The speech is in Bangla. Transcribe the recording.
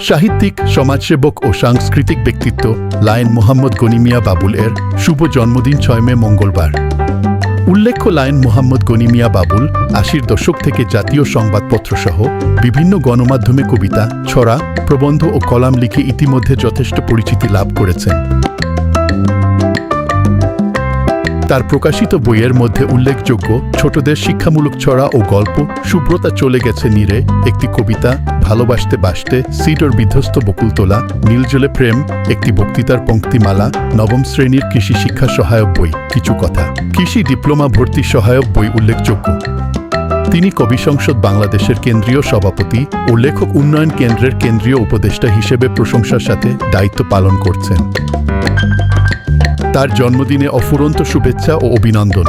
সাহিত্যিক, সমাজসেবক ও সাংস্কৃতিক ব্যক্তিত্ব লায়ন মোহাম্মদ গনিমিয়া বাবুল এর শুভ জন্মদিন ছয় মে মঙ্গলবার। উল্লেখ্য, লায়ন মোহাম্মদ গনিমিয়া বাবুল আশির দশক থেকে জাতীয় সংবাদপত্র সহ বিভিন্ন গণমাধ্যমে কবিতা, ছড়া, প্রবন্ধ ও কলাম লিখে ইতিমধ্যে যথেষ্ট পরিচিতি লাভ করেছেন। তার প্রকাশিত বইয়ের মধ্যে উল্লেখযোগ্য ছোটদের শিক্ষামূলক ছড়া ও গল্প শুভ্রতা চলে গেছে নীরে, একটি কবিতা, ভালোবাসতে বাসতে, সিডর বিধ্বস্ত বকুলতলা নীলজলে প্রেম, একটি বক্তৃতার পঙ্ক্তিমালা, নবম শ্রেণির কৃষি শিক্ষা সহায়ক বই, কিছু কথা। কৃষি ডিপ্লোমা ভর্তি সহায়ক বই উল্লেখযোগ্য। তিনি কবি সংসদ বাংলাদেশের কেন্দ্রীয় সভাপতি ও লেখক উন্নয়ন কেন্দ্রের কেন্দ্রীয় উপদেষ্টা হিসেবে প্রশংসার সাথে দায়িত্ব পালন করছেন। তার জন্মদিনে অফুরন্ত শুভেচ্ছা ও অভিনন্দন।